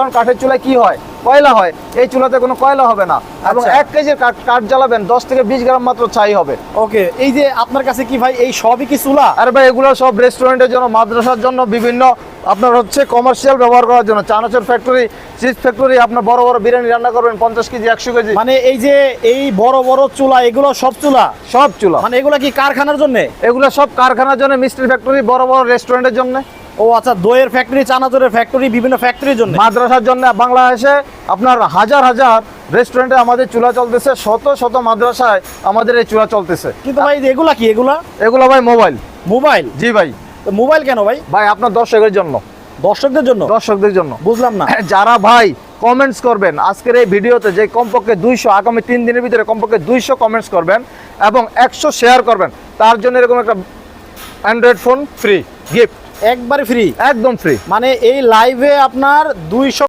কারণ কাঠের চুলায় কি হয়? কয়লা হয়। এই চুলাতে কোনো কয়লা হবে না। এবং আচ্ছা। এক কেজির কাঠ জ্বালাবেন দশ থেকে বিশ গ্রাম মাত্র ছাই হবে। ওকে এই যে আপনার কাছে কি ভাই এই সবই কি চুলা? আর ভাই এগুলো সব রেস্টুরেন্টের জন্য মাদ্রাসার জন্য বিভিন্ন আপনার হচ্ছে কমার্শিয়াল ব্যবহার করার জন্য। চানাচুর ফ্যাক্টরি চিজ ফ্যাক্টরি আপনার বড় বড় বিরিয়ানি রান্না করবেন পঞ্চাশ কেজি একশো কেজি। মানে এই যে এই বড় বড় চুলা এগুলো সব চুলা? সব চুলা। মানে এগুলো কি কারখানার জন্য? এগুলো সব কারখানার জন্য মিষ্টির ফ্যাক্টরি বড় বড় রেস্টুরেন্টের জন্য। ও আচ্ছা দইয়ের ফ্যাক্টরি চানাচুরের ফ্যাক্টরি বিভিন্ন ফ্যাক্টরির জন্য? মাদ্রাসার জন্য বাংলাদেশে আপনার হাজার হাজার রেস্টুরেন্টে আমাদের চুলা চলতেছে শত শত মাদ্রাসায় আমাদের এই চুলা চলতেছে। কিন্তু ভাই এগুলা কি? এগুলা? এগুলো ভাই মোবাইল মোবাইল জি ভাই। তো মোবাইল কেন ভাই? ভাই আপনার দর্শকের জন্য। দর্শকদের জন্য? দর্শকদের জন্য। বুঝলাম না। যারা ভাই কমেন্টস করবেন আজকের এই ভিডিওতে যে কমপক্ষে দুইশো আগামী তিন দিনের ভিতরে কমপক্ষে দুইশো কমেন্টস করবেন এবং একশো শেয়ার করবেন তার জন্য এরকম একটা অ্যান্ড্রয়েড ফোন ফ্রি গিফট একবারে ফ্রি একদম ফ্রি মানে এই লাইভে আপনার দুইশো